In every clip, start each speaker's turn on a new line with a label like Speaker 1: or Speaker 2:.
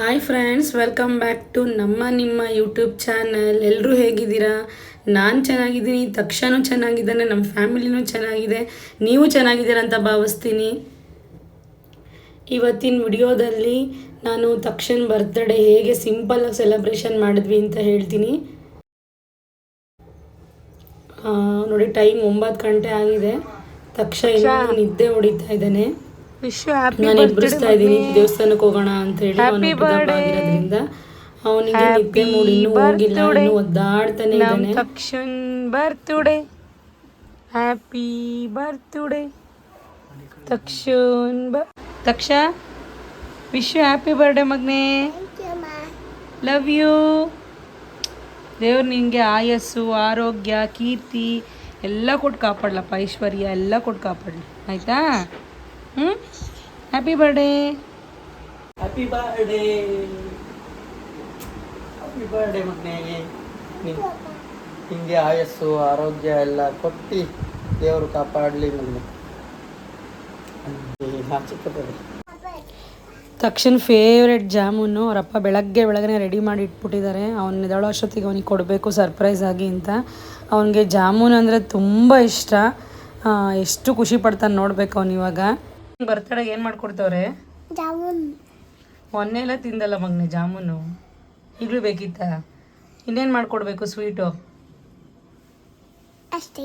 Speaker 1: Hi friends welcome back to ನಮ್ಮ ನಿಮ್ಮ YouTube channel ಎಲ್ಲರೂ ಹೇಗಿದ್ದೀರಾ? ನಾನು ಚೆನ್ನಾಗಿದ್ದೀನಿ ತಕ್ಷಣ ಚೆನ್ನಾಗಿದ್ದಾನೆ ನಮ್ಮ ಫ್ಯಾಮಿಲಿನೂ ಚೆನ್ನಾಗಿದೆ. ನೀವು ಚೆನ್ನಾಗಿದ್ದೀರಾ ಅಂತ ಭಾವಿಸ್ತೀನಿ. ಇವತ್ತಿನ ವಿಡಿಯೋದಲ್ಲಿ ನಾನು ತಕ್ಷಣ ಬರ್ತ್ಡೇ ಹೇಗೆ ಸಿಂಪಲ್ಲಾಗಿ ಸೆಲೆಬ್ರೇಷನ್ ಮಾಡಿದ್ವಿ ಅಂತ ಹೇಳ್ತೀನಿ. ನೋಡಿ ಟೈಮ್ ಒಂಬತ್ತು ಗಂಟೆ ಆಗಿದೆ. ತಕ್ಷಣ ನಿದ್ದೆ ಹೊಡಿತಾ ಇದ್ದಾನೆ.
Speaker 2: ವಿಶ್ ಹ್ಯಾಪಿ
Speaker 1: ನಾನು ಎಬ್ಬರಿಸ್ತಾ ಇದ್ದೀನಿ ದೇವಸ್ಥಾನಕ್ಕೆ ಹೋಗೋಣ ಅಂತ ಹೇಳಿ ಹ್ಯಾಪಿ ಆಗಿರೋದ್ರಿಂದ. ಅವನಿಗೆ ನಿದ್ದೆ ಮೂಡಿ ಇನ್ನೂ ಹೋಗಿಲ್ಲ ಇನ್ನೂ ಒದ್ದಾಡ್ತಾನೆ ಇದ್ದಾನೆ.
Speaker 2: ತಕ್ಷಣ್ ಬರ್ತ್ಡೇ ಹ್ಯಾಪಿ ಬರ್ತ್ಡೇ ತಕ್ಷಣ ಬ ತಕ್ಷ ವಿಶ್ ಹ್ಯಾಪಿ ಬರ್ಡೇ ಮಗ್ನೆ. ಲವ್ ಯು ದೇವ್ರು ನಿನಗೆ ಆಯಸ್ಸು ಆರೋಗ್ಯ ಕೀರ್ತಿ ಎಲ್ಲ ಕೊಟ್ಟು ಕಾಪಾಡ್ಲಪ್ಪ ಐಶ್ವರ್ಯ ಎಲ್ಲ ಕೊಟ್ಟು ಕಾಪಾಡಲಿ. ಆಯ್ತಾ? ಹ್ಞೂ happy birthday
Speaker 3: happy birthday happy birthday ಮಗನೇ. ಹಿಂಗೆ ಆಯಸ್ಸು ಆರೋಗ್ಯ ಎಲ್ಲ ಕೊಟ್ಟು ದೇವರು ಕಾಪಾಡಲಿ ಮಗನೇ.
Speaker 1: ತಕ್ಷಣ ಫೇವ್ರೆಟ್ ಜಾಮೂನು. ಅವರಪ್ಪ ಬೆಳಗ್ಗೆ ಬೆಳಗ್ಗೆ ರೆಡಿ ಮಾಡಿ ಇಟ್ಬಿಟ್ಟಿದ್ದಾರೆ. ಅವ್ನು ಎದಳೋ ಅಷ್ಟೊತ್ತಿಗೆ ಅವನಿಗೆ ಕೊಡಬೇಕು ಸರ್ಪ್ರೈಸ್ ಆಗಿ ಅಂತ. ಅವನಿಗೆ ಜಾಮೂನ್ ಅಂದರೆ ತುಂಬ ಇಷ್ಟ. ಎಷ್ಟು ಖುಷಿ ಪಡ್ತಾನೆ ನೋಡಬೇಕು ಅವನಿವಾಗ ಬರ್ತಡೆಗೆ ಏನು ಜಾಮೂನ್. ಮೊನ್ನೆ ಎಲ್ಲ ತಿಂದಲ್ಲ ಮಗ್ನೆ ಜಾಮೂನು. ಈಗಲೂ ಬೇಕಿತ್ತ? ಇನ್ನೇನು ಮಾಡ್ಕೊಡ್ಬೇಕು ಸ್ವೀಟು?
Speaker 4: ಅಷ್ಟೇ.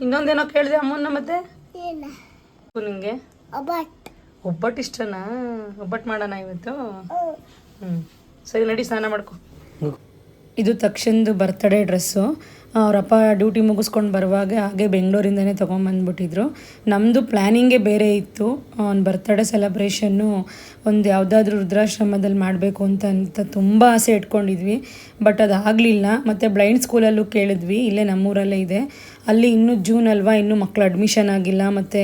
Speaker 1: ಇನ್ನೊಂದೇನೋ ಕೇಳಿದೆ ಅಮ್ಮನ ಮತ್ತೆ?
Speaker 4: ಏನ?
Speaker 1: ನಿಂಗೆ?
Speaker 4: ಬಟ್
Speaker 1: ಒಬ್ಬಟ್ಟು ಇಷ್ಟನಾ? ಒಬ್ಬಟ್ಟು ಮಾಡೋಣ ಇವತ್ತು? ಹ್ಞೂ. ಸರಿ ನಡಿ ಸ್ನಾನ ಮಾಡ್ಕೊ. ಇದು ತಕ್ಷಣದ ಬರ್ತಡೇ ಡ್ರೆಸ್ಸು ಅವರಪ್ಪ ಡ್ಯೂಟಿ ಮುಗಿಸ್ಕೊಂಡು ಬರುವಾಗ ಹಾಗೆ ಬೆಂಗಳೂರಿಂದನೇ ತೊಗೊಂಬಂದ್ಬಿಟ್ಟಿದ್ರು. ನಮ್ಮದು ಪ್ಲ್ಯಾನಿಂಗೇ ಬೇರೆ ಇತ್ತು. ಅವ್ನ ಬರ್ತ್ಡೇ ಸೆಲೆಬ್ರೇಷನ್ನು ಒಂದು ಯಾವುದಾದ್ರೂ ವೃದ್ಧಾಶ್ರಮದಲ್ಲಿ ಮಾಡಬೇಕು ಅಂತ ಅಂತ ತುಂಬ ಆಸೆ ಇಟ್ಕೊಂಡಿದ್ವಿ. ಬಟ್ ಅದು ಆಗಲಿಲ್ಲ. ಮತ್ತು ಬ್ಲೈಂಡ್ ಸ್ಕೂಲಲ್ಲೂ ಕೇಳಿದ್ವಿ. ಇಲ್ಲೇ ನಮ್ಮೂರಲ್ಲೇ ಇದೆ. ಅಲ್ಲಿ ಇನ್ನೂ ಜೂನ್ ಅಲ್ವಾ ಇನ್ನೂ ಮಕ್ಕಳು ಅಡ್ಮಿಷನ್ ಆಗಿಲ್ಲ. ಮತ್ತು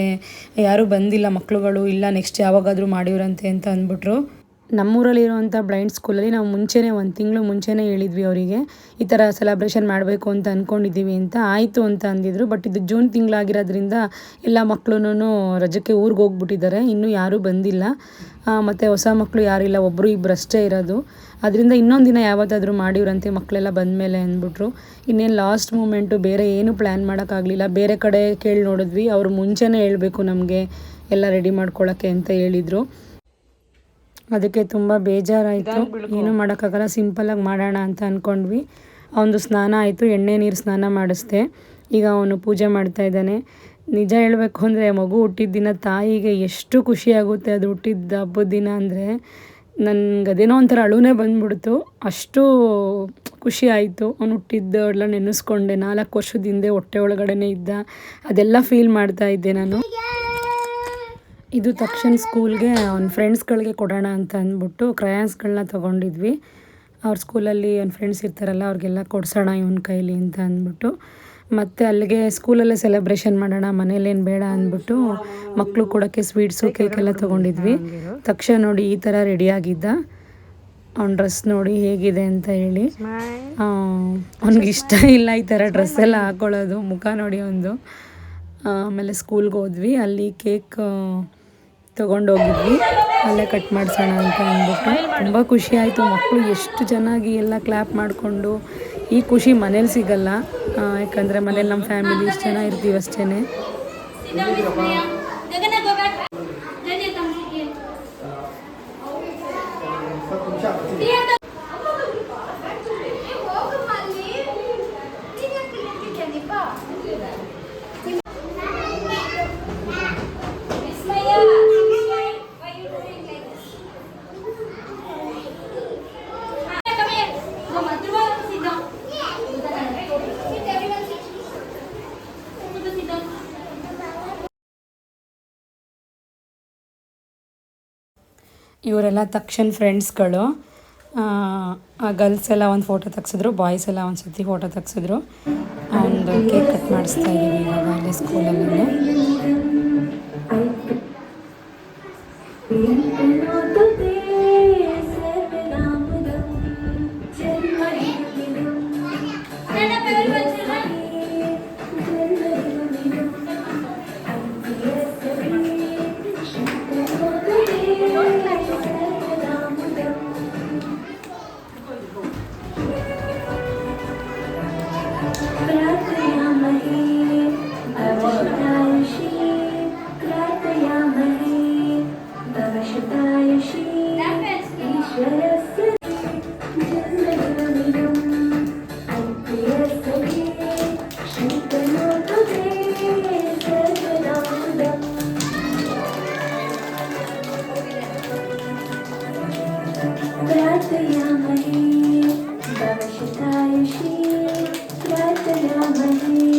Speaker 1: ಯಾರೂ ಬಂದಿಲ್ಲ ಮಕ್ಕಳುಗಳು ಇಲ್ಲ ನೆಕ್ಸ್ಟ್ ಯಾವಾಗಾದರೂ ಮಾಡಿವ್ರಂತೆ ಅಂತ ಅಂದ್ಬಿಟ್ರು. ನಮ್ಮೂರಲ್ಲಿರುವಂಥ ಬ್ಲೈಂಡ್ ಸ್ಕೂಲಲ್ಲಿ ನಾವು ಮುಂಚೆನೇ ಒಂದು ತಿಂಗಳು ಮುಂಚೆನೇ ಹೇಳಿದ್ವಿ ಅವರಿಗೆ, ಈ ಥರ ಸೆಲೆಬ್ರೇಷನ್ ಮಾಡಬೇಕು ಅಂತ ಅಂದ್ಕೊಂಡಿದ್ದೀವಿ ಅಂತ ಆಯಿತು ಅಂತ ಅಂದಿದ್ರು. ಬಟ್ ಇದು ಜೂನ್ ತಿಂಗಳಾಗಿರೋದ್ರಿಂದ ಎಲ್ಲ ಮಕ್ಕಳೂ ರಜಕ್ಕೆ ಊರಿಗೆ ಹೋಗ್ಬಿಟ್ಟಿದ್ದಾರೆ, ಇನ್ನೂ ಯಾರೂ ಬಂದಿಲ್ಲ. ಮತ್ತು ಹೊಸ ಮಕ್ಕಳು ಯಾರಿಲ್ಲ ಒಬ್ಬರು ಇಬ್ಬರು ಅಷ್ಟೇ ಇರೋದು. ಅದರಿಂದ ಇನ್ನೊಂದು ದಿನ ಯಾವತ್ತಾದರೂ ಮಾಡಿವ್ರಂತೆ ಮಕ್ಕಳೆಲ್ಲ ಬಂದಮೇಲೆ ಅಂದ್ಬಿಟ್ರು. ಇನ್ನೇನು ಲಾಸ್ಟ್ ಮೂಮೆಂಟು ಬೇರೆ ಏನು ಪ್ಲ್ಯಾನ್ ಮಾಡೋಕ್ಕಾಗಲಿಲ್ಲ. ಬೇರೆ ಕಡೆ ಕೇಳಿ ನೋಡಿದ್ವಿ, ಅವರು ಮುಂಚೆನೇ ಹೇಳಬೇಕು ನಮಗೆ ಎಲ್ಲ ರೆಡಿ ಮಾಡ್ಕೊಳ್ಳೋಕ್ಕೆ ಅಂತ ಹೇಳಿದರು. ಅದಕ್ಕೆ ತುಂಬ ಬೇಜಾರಾಯಿತು. ಏನು ಮಾಡೋಕ್ಕಾಗಲ್ಲ ಸಿಂಪಲಾಗಿ ಮಾಡೋಣ ಅಂತ ಅಂದ್ಕೊಂಡ್ವಿ ಅವನದು ಸ್ನಾನ ಆಯಿತು ಎಣ್ಣೆ ನೀರು ಸ್ನಾನ ಮಾಡಿಸ್ದೆ. ಈಗ ಅವನು ಪೂಜೆ ಮಾಡ್ತಾ ಇದ್ದಾನೆ. ನಿಜ ಹೇಳಬೇಕು ಅಂದರೆ ಮಗು ಹುಟ್ಟಿದ ದಿನ ತಾಯಿಗೆ ಎಷ್ಟು ಖುಷಿ ಆಗುತ್ತೆ ಅದು ಹುಟ್ಟಿದ ಹಬ್ಬದ ದಿನ ಅಂದರೆ. ನನ್ಗೆ ಅದೇನೋ ಒಂಥರ ಅಳುನೇ ಬಂದ್ಬಿಡ್ತು. ಅಷ್ಟು ಖುಷಿ ಆಯಿತು. ಅವ್ನು ಹುಟ್ಟಿದ್ದು ಎಲ್ಲ ನೆನೆಸ್ಕೊಂಡೆ. ನಾಲ್ಕು ವರ್ಷದ ಹಿಂದೆ ಹೊಟ್ಟೆ ಒಳಗಡೆನೇ ಇದ್ದ. ಅದೆಲ್ಲ ಫೀಲ್ ಮಾಡ್ತಾ ಇದ್ದೆ ನಾನು. ಇದು ತಕ್ಷಣ ಸ್ಕೂಲ್ಗೆ ಅವ್ನ ಫ್ರೆಂಡ್ಸ್ಗಳಿಗೆ ಕೊಡೋಣ ಅಂತ ಅಂದ್ಬಿಟ್ಟು ಕ್ರಯಾನ್ಸ್ಗಳನ್ನ ತೊಗೊಂಡಿದ್ವಿ. ಅವ್ರ ಸ್ಕೂಲಲ್ಲಿ ಅವ್ನ ಫ್ರೆಂಡ್ಸ್ ಇರ್ತಾರಲ್ಲ, ಅವ್ರಿಗೆಲ್ಲ ಕೊಡ್ಸೋಣ ಇವನ ಕೈಲಿ ಅಂತ ಅಂದ್ಬಿಟ್ಟು. ಮತ್ತು ಅಲ್ಲಿಗೆ ಸ್ಕೂಲಲ್ಲೇ ಸೆಲೆಬ್ರೇಷನ್ ಮಾಡೋಣ, ಮನೇಲೇನು ಬೇಡ ಅಂದ್ಬಿಟ್ಟು ಮಕ್ಕಳು ಕೊಡೋಕ್ಕೆ ಸ್ವೀಟ್ಸು ಕೇಕೆಲ್ಲ ತೊಗೊಂಡಿದ್ವಿ. ತಕ್ಷಣ ನೋಡಿ ಈ ಥರ ರೆಡಿಯಾಗಿದ್ದ ಅವ್ನ ಡ್ರೆಸ್ ನೋಡಿ ಹೇಗಿದೆ ಅಂತ ಹೇಳಿ. ಅವ್ನಿಗೆ ಇಷ್ಟ ಇಲ್ಲ ಈ ಥರ ಡ್ರೆಸ್ ಎಲ್ಲ ಹಾಕೊಳ್ಳೋದು, ಮುಖ ನೋಡಿ ಒಂದು. ಆಮೇಲೆ ಸ್ಕೂಲ್ಗೆ ಹೋದ್ವಿ. ಅಲ್ಲಿ ಕೇಕ್ ತೊಗೊಂಡೋಗಿದ್ವಿ. ಅಲ್ಲೇ ಕಟ್ ಮಾಡಿಸೋಣ ಅಂತ ಅಂದ್ಬಿಟ್ಟು. ತುಂಬ ಖುಷಿ ಆಯಿತು. ಮಕ್ಕಳು ಎಷ್ಟು ಚೆನ್ನಾಗಿ ಎಲ್ಲ ಕ್ಲ್ಯಾಪ್ ಮಾಡಿಕೊಂಡು. ಈ ಖುಷಿ ಮನೇಲಿ ಸಿಗಲ್ಲ. ಯಾಕಂದರೆ ಮನೇಲಿ ನಮ್ಮ ಫ್ಯಾಮಿಲಿ ಇಷ್ಟು ಜನ ಇರ್ತೀವಿ ಅಷ್ಟೇ ಇವರೆಲ್ಲ ತಕ್ಷಣ ಫ್ರೆಂಡ್ಸ್ಗಳು ಗರ್ಲ್ಸ್ ಎಲ್ಲ ಒಂದು ಫೋಟೋ ತೆಗ್ಸಿದ್ರು ಬಾಯ್ಸ್ ಎಲ್ಲ ಒಂದು ಸತಿ ಫೋಟೋ ತೆಗ್ಸಿದ್ರು. ಆ್ಯಂಡ್ ಕೇಕ್ ಕಟ್ ಮಾಡಿಸ್ತಾ ಇದ್ದೀವಿ ಇವಾಗ ಅಲ್ಲಿ. ಸ್ಕೂಲಲ್ಲಿ
Speaker 4: братья
Speaker 2: мои, да вы считающие,
Speaker 1: братья мои.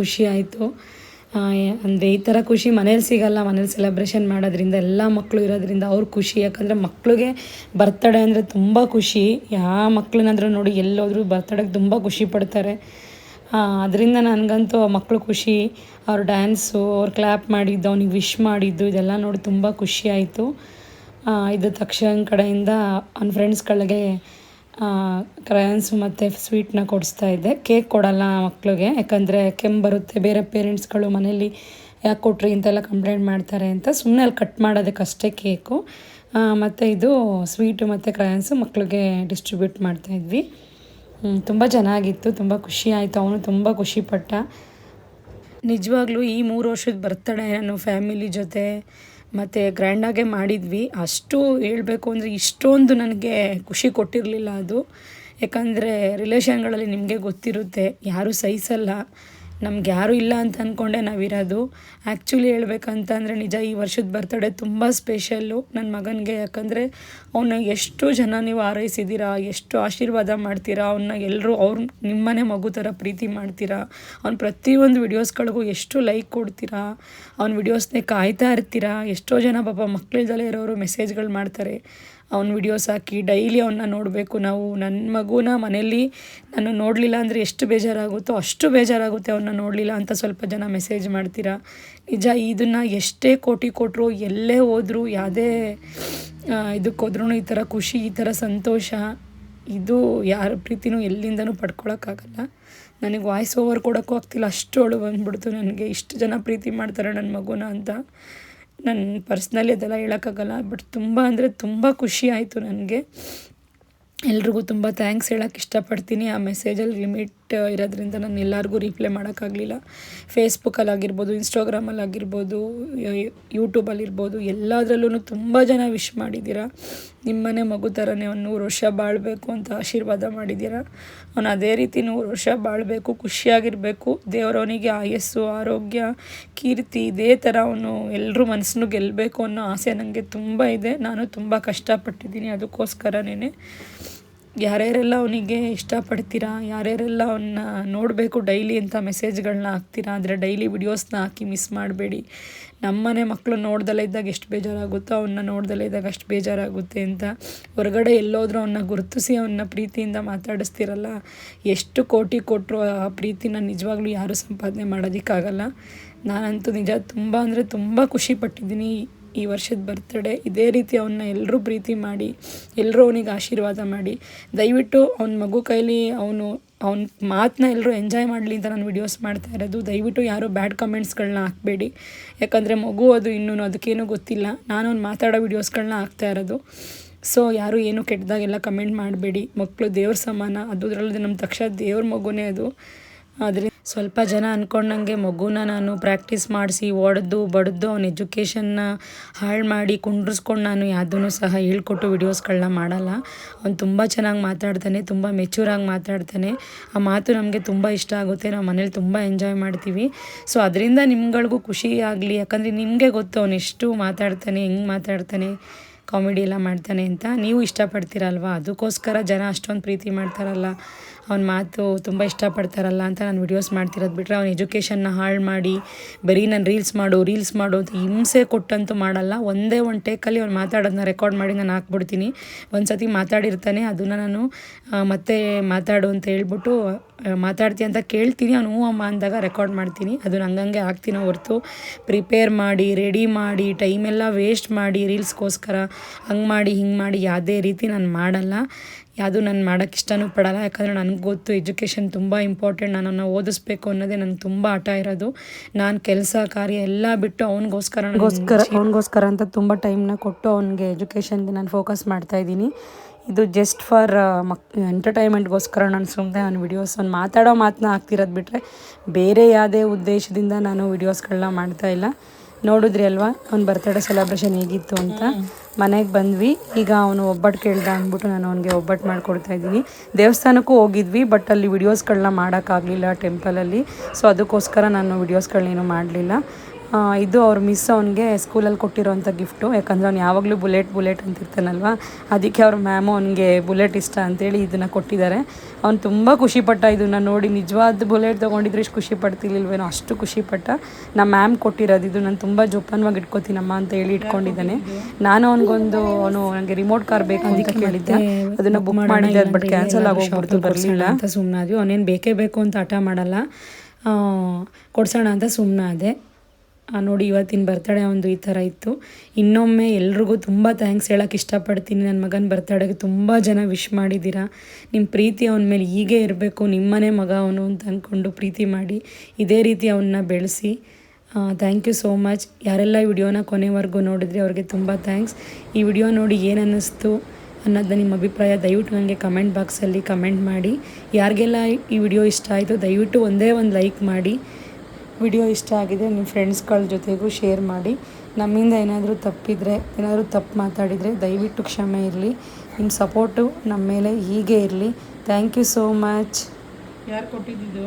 Speaker 1: ಖುಷಿ ಆಯಿತು. ಅಂದರೆ ಈ ಥರ ಖುಷಿ ಮನೇಲಿ ಸಿಗಲ್ಲ, ಮನೇಲಿ ಸೆಲೆಬ್ರೇಷನ್ ಮಾಡೋದ್ರಿಂದ ಎಲ್ಲ ಮಕ್ಕಳು ಇರೋದ್ರಿಂದ ಅವ್ರ ಖುಷಿ. ಯಾಕಂದರೆ ಮಕ್ಕಳಿಗೆ ಬರ್ತಡೇ ಅಂದರೆ ತುಂಬ ಖುಷಿ. ಯಾವ ಮಕ್ಕಳನ್ನಾದ್ರೂ ನೋಡಿ ಎಲ್ಲೋದ್ರೂ ಬರ್ತಡೇಗೆ ತುಂಬ ಖುಷಿ ಪಡ್ತಾರೆ. ಅದರಿಂದ ನನಗಂತೂ ಮಕ್ಕಳು ಖುಷಿ. ಅವ್ರ ಡ್ಯಾನ್ಸು ಅವ್ರು ಕ್ಲ್ಯಾಪ್ ಮಾಡಿದ್ದು, ಅವ್ನಿಗೆ ವಿಶ್ ಮಾಡಿದ್ದು, ಇದೆಲ್ಲ ನೋಡಿ ತುಂಬ ಖುಷಿ ಆಯಿತು. ಇದು ತಕ್ಷಣ ಕಡೆಯಿಂದ, ಅವ್ನ ಫ್ರೆಂಡ್ಸ್ಗಳಿಗೆ ಕ್ರಯನ್ಸು ಮತ್ತು ಸ್ವೀಟ್ನ ಕೊಡಿಸ್ತಾ ಇದ್ದೆ. ಕೇಕ್ ಕೊಡಲ್ಲ ಮಕ್ಕಳಿಗೆ ಯಾಕಂದರೆ ಕೆಮ್ಮು ಬರುತ್ತೆ. ಬೇರೆ ಪೇರೆಂಟ್ಸ್ಗಳು ಮನೇಲಿ ಯಾಕೆ ಕೊಟ್ರಿ ಅಂತೆಲ್ಲ ಕಂಪ್ಲೇಂಟ್ ಮಾಡ್ತಾರೆ ಅಂತ ಸುಮ್ಮನೆ ಅಲ್ಲಿ ಕಟ್ ಮಾಡೋದಕ್ಕಷ್ಟೇ ಕೇಕು ಮತ್ತು ಇದು ಸ್ವೀಟು ಮತ್ತು ಕ್ರಯನ್ಸು ಮಕ್ಕಳಿಗೆ ಡಿಸ್ಟ್ರಿಬ್ಯೂಟ್ ಮಾಡ್ತಾಯಿದ್ವಿ ತುಂಬ ಚೆನ್ನಾಗಿತ್ತು, ತುಂಬ ಖುಷಿ ಆಯಿತು. ಅವನು ತುಂಬ ಖುಷಿಪಟ್ಟ. ನಿಜವಾಗ್ಲೂ ಈ ಮೂರು ವರ್ಷದ ಬರ್ತಡೇ ನಾನು ಫ್ಯಾಮಿಲಿ ಜೊತೆ ಮತ್ತು ಗ್ರ್ಯಾಂಡಾಗೆ ಮಾಡಿದ್ವಿ. ಅಷ್ಟು ಹೇಳಬೇಕು ಅಂದರೆ ಇಷ್ಟೊಂದು ನನಗೆ ಖುಷಿ ಕೊಟ್ಟಿರಲಿಲ್ಲ ಅದು. ಯಾಕಂದರೆ ರಿಲೇಷನ್ಗಳಲ್ಲಿ ನಿಮಗೆ ಗೊತ್ತಿರುತ್ತೆ. ಯಾರೂ ಸಹಿಸಲ್ಲ. ನಮ್ಗೆ ಯಾರೂ ಇಲ್ಲ ಅಂತ ಅಂದ್ಕೊಂಡೆ ನಾವಿರೋದು. ಆ್ಯಕ್ಚುಲಿ ಹೇಳ್ಬೇಕಂತಂದರೆ ನಿಜ ಈ ವರ್ಷದ ಬರ್ತಡೇ ತುಂಬ ಸ್ಪೆಷಲ್ಲು ನನ್ನ ಮಗನಿಗೆ ಯಾಕಂದರೆ ಅವನ್ನ ಎಷ್ಟು ಜನ ನೀವು ಹಾರೈಸಿದ್ದೀರಾ ಎಷ್ಟು ಆಶೀರ್ವಾದ ಮಾಡ್ತೀರಾ ಅವನ್ನ ಎಲ್ಲರೂ ಅವ್ರ ನಿಮ್ಮನೆ ಮಗು ಥರ ಪ್ರೀತಿ ಮಾಡ್ತೀರಾ, ಅವ್ನ ಪ್ರತಿಯೊಂದು ವಿಡಿಯೋಸ್ಗಳಿಗೂ ಎಷ್ಟು ಲೈಕ್ ಕೊಡ್ತೀರಾ, ಅವ್ನ ವಿಡಿಯೋಸ್ನೇ ಕಾಯ್ತಾ ಇರ್ತೀರಾ, ಎಷ್ಟೋ ಜನ ಪಾಪ ಮಕ್ಕಳಿಲ್ದಲೇ ಇರೋರು ಮೆಸೇಜ್ಗಳು ಮಾಡ್ತಾರೆ. ಅವ್ನ ವಿಡಿಯೋಸ್ ಹಾಕಿ ಡೈಲಿ ಅವನ್ನ ನೋಡಬೇಕು ನಾವು. ನನ್ನ ಮಗುನ ಮನೆಯಲ್ಲಿ ನಾನು ನೋಡಲಿಲ್ಲ ಅಂದರೆ ಎಷ್ಟು ಬೇಜಾರಾಗುತ್ತೋ ಅಷ್ಟು ಬೇಜಾರಾಗುತ್ತೆ ಅವನ್ನ ನೋಡಲಿಲ್ಲ ಅಂತ ಸ್ವಲ್ಪ ಜನ ಮೆಸೇಜ್ ಮಾಡ್ತೀರಾ? ನಿಜ, ಇದನ್ನು ಎಷ್ಟೇ ಕೋಟಿ ಕೊಟ್ಟರು ಎಲ್ಲೇ ಹೋದರೂ ಯಾವುದೇ ಇದಕ್ಕೆ ಹೋದ್ರೂ ಈ ಥರ ಖುಷಿ, ಈ ಥರ ಸಂತೋಷ, ಇದು ಯಾರ ಪ್ರೀತಿನೂ ಎಲ್ಲಿಂದನೂ ಪಡ್ಕೊಳಕ್ಕಾಗಲ್ಲ ನನಗೆ ವಾಯ್ಸ್ ಓವರ್ ಕೊಡೋಕ್ಕೂ ಆಗ್ತಿಲ್ಲ, ಅಷ್ಟು ಅಳು ಬಂದ್ಬಿಡ್ತು ನನಗೆ. ಇಷ್ಟು ಜನ ಪ್ರೀತಿ ಮಾಡ್ತಾರೆ ನನ್ನ ಮಗುನ ಅಂತ. ನನ್ನ ಪರ್ಸ್ನಲಿ ಅದೆಲ್ಲ ಹೇಳೋಕ್ಕಾಗಲ್ಲ ಬಟ್ ತುಂಬ ಅಂದರೆ ತುಂಬ ಖುಷಿ ಆಯಿತು ನನಗೆ. ಎಲ್ರಿಗೂ ತುಂಬ ಥ್ಯಾಂಕ್ಸ್ ಹೇಳೋಕ್ಕೆ ಇಷ್ಟಪಡ್ತೀನಿ. ಆ ಮೆಸೇಜಲ್ಲಿ ಲಿಮಿಟ್ ಇರೋದ್ರಿಂದ ನಾನು ಎಲ್ಲರಿಗೂ ರಿಪ್ಲೈ ಮಾಡೋಕ್ಕಾಗಲಿಲ್ಲ. ಫೇಸ್ಬುಕ್ಕಲ್ಲಿ ಆಗಿರ್ಬೋದು ಇನ್ಸ್ಟಾಗ್ರಾಮಲ್ಲಿ ಆಗಿರ್ಬೋದು ಯೂಟ್ಯೂಬಲ್ಲಿರ್ಬೋದು ಎಲ್ಲದರಲ್ಲೂ ತುಂಬ ಜನ ವಿಶ್ ಮಾಡಿದ್ದೀರಾ? ನಿಮ್ಮನೆ ಮಗು ಥರನೇ ಒಂದು ನೂರು ವರ್ಷ ಬಾಳಬೇಕು ಅಂತ ಆಶೀರ್ವಾದ ಮಾಡಿದ್ದೀರಾ? ಅವನು ಅದೇ ರೀತಿ ನೂರು ವರ್ಷ ಬಾಳಬೇಕು, ಖುಷಿಯಾಗಿರಬೇಕು, ದೇವರವನಿಗೆ ಆಯಸ್ಸು, ಆರೋಗ್ಯ, ಕೀರ್ತಿ, ಇದೇ ಥರ ಅವನು ಎಲ್ಲರೂ ಮನಸ್ಸನ್ನು ಗೆಲ್ಲಬೇಕು ಅನ್ನೋ ಆಸೆ ನನಗೆ ತುಂಬ ಇದೆ. ನಾನು ತುಂಬ ಕಷ್ಟಪಟ್ಟಿದ್ದೀನಿ ಅದಕ್ಕೋಸ್ಕರನೇ ಯಾರ್ಯಾರೆಲ್ಲ ಅವನಿಗೆ ಇಷ್ಟಪಡ್ತೀರಾ, ಯಾರ್ಯಾರೆಲ್ಲ ಅವನ್ನ ನೋಡಬೇಕು ಡೈಲಿ ಅಂತ ಮೆಸೇಜ್ಗಳನ್ನ ಹಾಕ್ತೀರಾ, ಅಂದರೆ ಡೈಲಿ ವಿಡಿಯೋಸ್ನ ಹಾಕಿ ಮಿಸ್ ಮಾಡಬೇಡಿ. ನಮ್ಮನೆ ಮಕ್ಕಳು ನೋಡ್ದಲೇ ಇದ್ದಾಗ ಎಷ್ಟು ಬೇಜಾರಾಗುತ್ತೋ ಅವನ್ನ ನೋಡ್ದಲೇ ಇದ್ದಾಗ ಅಷ್ಟು ಬೇಜಾರಾಗುತ್ತೆ ಅಂತ ಹೊರಗಡೆ ಎಲ್ಲೋದ್ರೂ ಅವನ್ನ ಗುರುತಿಸಿ ಅವನ್ನ ಪ್ರೀತಿಯಿಂದ ಮಾತಾಡಿಸ್ತಿರಲ್ಲ? ಎಷ್ಟು ಕೋಟಿ ಕೊಟ್ಟರು ಆ ಪ್ರೀತಿನ ನಿಜವಾಗ್ಲೂ ಯಾರೂ ಸಂಪಾದನೆ ಮಾಡೋದಕ್ಕಾಗಲ್ಲ. ನಾನಂತೂ ನಿಜ ತುಂಬ ಅಂದರೆ ತುಂಬ ಖುಷಿ ಪಟ್ಟಿದ್ದೀನಿ ಈ ವರ್ಷದ ಬರ್ತ್ಡೇ ಇದೇ ರೀತಿ ಅವನ್ನ ಎಲ್ಲರೂ ಪ್ರೀತಿ ಮಾಡಿ ಎಲ್ಲರೂ ಅವನಿಗೆ ಆಶೀರ್ವಾದ ಮಾಡಿ. ದಯವಿಟ್ಟು ಅವನ ಮಗು ಕೈಲಿ ಅವನು, ಅವ್ನ ಮಾತನ್ನ ಎಲ್ಲರೂ ಎಂಜಾಯ್ ಮಾಡಲಿ ಅಂತ ನಾನು ವಿಡಿಯೋಸ್ ಮಾಡ್ತಾ ಇರೋದು. ದಯವಿಟ್ಟು ಯಾರೂ ಬ್ಯಾಡ್ ಕಮೆಂಟ್ಸ್ಗಳನ್ನ ಹಾಕಬೇಡಿ. ಯಾಕಂದರೆ ಮಗು ಅದು ಇನ್ನೂ ಅದಕ್ಕೇನೂ ಗೊತ್ತಿಲ್ಲ. ನಾನು ಅವ್ನು ಮಾತಾಡೋ ವಿಡಿಯೋಸ್ಗಳನ್ನ ಹಾಕ್ತಾ ಇರೋದು. ಸೊ ಯಾರು ಏನು ಕೆಟ್ಟದಾಗೆಲ್ಲ ಕಮೆಂಟ್ ಮಾಡಬೇಡಿ. ಮಕ್ಕಳು ದೇವ್ರ ಸಮಾನ. ಅದರಲ್ಲದೆ ನಮ್ಮ ತಕ್ಷಣ ದೇವ್ರ ಮಗುನೇ ಅದು. ಆದರೆ ಸ್ವಲ್ಪ ಜನ ಅಂದ್ಕೊಂಡಂಗೆ ಮಗುನ ನಾನು ಪ್ರಾಕ್ಟೀಸ್ ಮಾಡಿಸಿ ಒಡೆದು ಬಡಿದು ಅವ್ನ ಎಜುಕೇಷನ್ನ ಹಾಳು ಮಾಡಿ ಕುಂಡ್ರಿಸ್ಕೊಂಡು ನಾನು ಯಾವುದೂ ಸಹ ಹೇಳ್ಕೊಟ್ಟು ವಿಡಿಯೋಸ್ಗಳನ್ನ ಮಾಡಲ್ಲ. ಅವ್ನು ತುಂಬ ಚೆನ್ನಾಗಿ ಮಾತಾಡ್ತಾನೆ, ತುಂಬ ಮೆಚೂರಾಗಿ ಮಾತಾಡ್ತಾನೆ. ಆ ಮಾತು ನಮಗೆ ತುಂಬ ಇಷ್ಟ ಆಗುತ್ತೆ, ನಾವು ಮನೇಲಿ ತುಂಬ ಎಂಜಾಯ್ ಮಾಡ್ತೀವಿ. ಸೊ ಅದರಿಂದ ನಿಮ್ಗಳಿಗೂ ಖುಷಿ ಆಗಲಿ, ಯಾಕಂದರೆ ನಿಮಗೆ ಗೊತ್ತು ಅವ್ನು ಎಷ್ಟು ಮಾತಾಡ್ತಾನೆ, ಹೆಂಗೆ ಮಾತಾಡ್ತಾನೆ ಕಾಮಿಡಿ ಎಲ್ಲ ಮಾಡ್ತಾನೆ ಅಂತ. ನೀವು ಇಷ್ಟಪಡ್ತೀರಲ್ವ? ಅದಕ್ಕೋಸ್ಕರ ಜನ ಅಷ್ಟೊಂದು ಪ್ರೀತಿ ಮಾಡ್ತಾರಲ್ಲ. ಅವ್ನ ಮಾತು ತುಂಬ ಇಷ್ಟಪಡ್ತಾರಲ್ಲ ಅಂತ ನಾನು ವಿಡಿಯೋಸ್ ಮಾಡ್ತಿರೋದು ಬಿಟ್ಟರೆ ಅವ್ನ ಎಜುಕೇಷನ್ನ ಹಾಳು ಮಾಡಿ, ಬರೀ ನಾನು ರೀಲ್ಸ್ ಮಾಡು ರೀಲ್ಸ್ ಮಾಡು ಅಂತ ಹಿಂಸೆ ಕೊಟ್ಟಂತೂ ಮಾಡಲ್ಲ. ಒಂದೇ ಒಂದು ಟೇಕಲ್ಲಿ ಅವ್ನು ಮಾತಾಡೋದನ್ನ ರೆಕಾರ್ಡ್ ಮಾಡಿ ನಾನು ಹಾಕ್ಬಿಡ್ತೀನಿ. ಒಂದು ಸತಿ ಮಾತಾಡಿರ್ತಾನೆ, ಅದನ್ನು ನಾನು ಮತ್ತೆ ಮಾತಾಡು ಅಂತ ಹೇಳ್ಬಿಟ್ಟು ಮಾತಾಡ್ತೀನಿ ಅಂತ ಕೇಳ್ತೀನಿ. ಅವನು ಹ್ಞೂ ಅಮ್ಮ ಅಂದಾಗ ರೆಕಾರ್ಡ್ ಮಾಡ್ತೀನಿ. ಅದನ್ನ ಹಂಗಂಗೆ ಹಾಕ್ತೀನಿ ಹೊರತು ಪ್ರಿಪೇರ್ ಮಾಡಿ ರೆಡಿ ಮಾಡಿ ಟೈಮೆಲ್ಲ ವೇಸ್ಟ್ ಮಾಡಿ ರೀಲ್ಸ್ಗೋಸ್ಕರ ಹಂಗೆ ಮಾಡಿ, ಹಿಂಗೆ ಮಾಡಿ, ಯಾವುದೇ ರೀತಿ ನಾನು ಮಾಡಲ್ಲ. ಯಾವುದು ನಾನು ಮಾಡೋಕ್ಕೆ ಇಷ್ಟನೂ ಪಡಲ್ಲ ಯಾಕಂದರೆ ನನಗೆ ಗೊತ್ತು ಎಜುಕೇಷನ್ ತುಂಬ ಇಂಪಾರ್ಟೆಂಟ್ ನನ್ನನ್ನು ಓದಿಸ್ಬೇಕು ಅನ್ನೋದೇ ನನಗೆ ತುಂಬ ಆಟ ಇರೋದು. ನಾನು ಕೆಲಸ ಕಾರ್ಯ ಎಲ್ಲ ಬಿಟ್ಟು ಅವನಿಗೋಸ್ಕರ ಅವನಿಗೋಸ್ಕರ ಅವನಿಗೋಸ್ಕರ ಅಂತ ತುಂಬ ಟೈಮ್ನ ಕೊಟ್ಟು ಅವನಿಗೆ ಎಜುಕೇಷನ್ಗೆ ನಾನು ಫೋಕಸ್ ಮಾಡ್ತಾ ಇದ್ದೀನಿ. ಇದು ಜಸ್ಟ್ ಫಾರ್ ಮಕ್ ಎಂಟರ್ಟೈನ್ಮೆಂಟ್ಗೋಸ್ಕರ ನಾನು ಸುಮ್ಮನೆ ಅವ್ನ ವಿಡಿಯೋಸ್ ಅವ್ನು ಮಾತಾಡೋ ಮಾತನ್ನ ಆಗ್ತಿರೋದು ಬಿಟ್ಟರೆ ಬೇರೆ ಯಾವುದೇ ಉದ್ದೇಶದಿಂದ ನಾನು ವಿಡಿಯೋಸ್ಗಳನ್ನ ಮಾಡ್ತಾ ಇಲ್ಲ. ನೋಡಿದ್ರಿ ಅಲ್ವಾ? ಅವ್ನ ಬರ್ತ್ಡೇ ಸೆಲೆಬ್ರೇಷನ್ ಹೇಗಿತ್ತು ಅಂತ. ಮನೆಗೆ ಬಂದ್ವಿ. ಈಗ ಅವನು ಒಬ್ಬಟ್ಟು ಕೇಳ್ದ ಅಂದ್ಬಿಟ್ಟು ನಾನು ಅವನಿಗೆ ಒಬ್ಬಟ್ಟು ಮಾಡಿಕೊಡ್ತಾ ಇದ್ದೀನಿ. ದೇವಸ್ಥಾನಕ್ಕೂ ಹೋಗಿದ್ವಿ ಬಟ್ ಅಲ್ಲಿ ವಿಡಿಯೋಸ್ಗಳನ್ನ ಮಾಡೋಕ್ಕಾಗಲಿಲ್ಲ ಟೆಂಪಲಲ್ಲಿ ಸೊ ಅದಕ್ಕೋಸ್ಕರ ನಾನು ವಿಡಿಯೋಸ್ಗಳನ್ನೇನು ಮಾಡಲಿಲ್ಲ. ಇದು ಅವ್ರ ಮಿಸ್ ಅವನಿಗೆ ಸ್ಕೂಲಲ್ಲಿ ಕೊಟ್ಟಿರೋಂಥ ಗಿಫ್ಟು. ಯಾಕಂದರೆ ಅವ್ನು ಯಾವಾಗಲೂ ಬುಲೆಟ್ ಬುಲೆಟ್ ಅಂತಿರ್ತಾನಲ್ವ ಅದಕ್ಕೆ ಅವ್ರ ಮ್ಯಾಮು ಅವನಿಗೆ ಬುಲೆಟ್ ಇಷ್ಟ ಅಂತೇಳಿ ಇದನ್ನು ಕೊಟ್ಟಿದ್ದಾರೆ. ಅವ್ನು ತುಂಬ ಖುಷಿಪಟ್ಟ ಇದನ್ನು ನೋಡಿ. ನಿಜವಾದ ಬುಲೆಟ್ ತೊಗೊಂಡಿದ್ರೆ ಇಷ್ಟು ಖುಷಿ ಪಡ್ತಿರ್ಲಿಲ್ವೇನೋ ಅಷ್ಟು ಖುಷಿಪಟ್ಟ ನಮ್ಮ ಮ್ಯಾಮ್ ಕೊಟ್ಟಿರೋದು ಇದು. ನಾನು ತುಂಬ ಜೋಪಾನವಾಗಿ ಇಟ್ಕೋತೀನಮ್ಮ ಅಂತ ಹೇಳಿ ಇಟ್ಕೊಂಡಿದ್ದಾನೆ. ನಾನು ಅವನಿಗೊಂದು ಅವನು ನನಗೆ ರಿಮೋಟ್ ಕಾರ್ ಬೇಕು ಅಂತ ಕೇಳಿದ್ದೆ. ಅದನ್ನು ಬುಕ್ ಮಾಡಿದ್ದೆ. ಬಟ್ ಕ್ಯಾನ್ಸಲ್ ಆಗೋಗ್ಬಿಡ್ತು ಬರಲಿಲ್ಲ. ಅಂತ ಸುಮ್ಮನಾದ್ವಿ ಅವನೇನು ಬೇಕೇ ಬೇಕು ಅಂತ ಹಠ ಮಾಡಲ್ಲ. ಕೊಡ್ಸೋಣ ಅಂತ ಸುಮ್ಮನಾದೆ ನೋಡಿ, ಇವತ್ತಿನ ಬರ್ತಡೇ ಒಂದು ಈ ಥರ ಇತ್ತು. ಇನ್ನೊಮ್ಮೆ ಎಲ್ರಿಗೂ ತುಂಬ ಥ್ಯಾಂಕ್ಸ್ ಹೇಳೋಕ್ಕೆ ಇಷ್ಟಪಡ್ತೀನಿ. ನನ್ನ ಮಗನ ಬರ್ತಡೇಗೆ ತುಂಬ ಜನ ವಿಶ್ ಮಾಡಿದ್ದೀರಾ. ನಿಮ್ಮ ಪ್ರೀತಿ ಅವನ ಮೇಲೆ ಹೀಗೆ ಇರಬೇಕು, ನಿಮ್ಮನೆ ಮಗ ಅವನು ಅಂತ ಅಂದ್ಕೊಂಡು ಪ್ರೀತಿ ಮಾಡಿ, ಇದೇ ರೀತಿ ಅವನ್ನ ಬೆಳೆಸಿ. ಥ್ಯಾಂಕ್ ಯು ಸೋ ಮಚ್ ಯಾರೆಲ್ಲ ವಿಡಿಯೋನ ಕೊನೆವರೆಗೂ ನೋಡಿದ್ರಿ, ಅವ್ರಿಗೆ ತುಂಬ ಥ್ಯಾಂಕ್ಸ್ ಈ ವಿಡಿಯೋ ನೋಡಿ ಏನು ಅನ್ನಿಸ್ತು ಅನ್ನೋದನ್ನ ನಿಮ್ಮ ಅಭಿಪ್ರಾಯ ದಯವಿಟ್ಟು ನನಗೆ ಕಮೆಂಟ್ ಬಾಕ್ಸಲ್ಲಿ ಕಮೆಂಟ್ ಮಾಡಿ. ಯಾರಿಗೆಲ್ಲ ಈ ವಿಡಿಯೋ ಇಷ್ಟ ಆಯಿತು, ದಯವಿಟ್ಟು ಒಂದೇ ಒಂದು ಲೈಕ್ ಮಾಡಿ. ವಿಡಿಯೋ ಇಷ್ಟ ಆಗಿದೆ ನಿಮ್ಮ ಫ್ರೆಂಡ್ಸ್ಗಳ ಜೊತೆಗೂ ಶೇರ್ ಮಾಡಿ. ನಮ್ಮಿಂದ ಏನಾದರೂ ತಪ್ಪಿದರೆ ಏನಾದರೂ ತಪ್ಪು ಮಾತಾಡಿದರೆ ದಯವಿಟ್ಟು ಕ್ಷಮೆ ಇರಲಿ. ನಿಮ್ಮ ಸಪೋರ್ಟು ನಮ್ಮ ಮೇಲೆ ಹೀಗೆ ಇರಲಿ. Thank you so much.
Speaker 2: ಯಾರು ಕೊಟ್ಟಿದ್ದು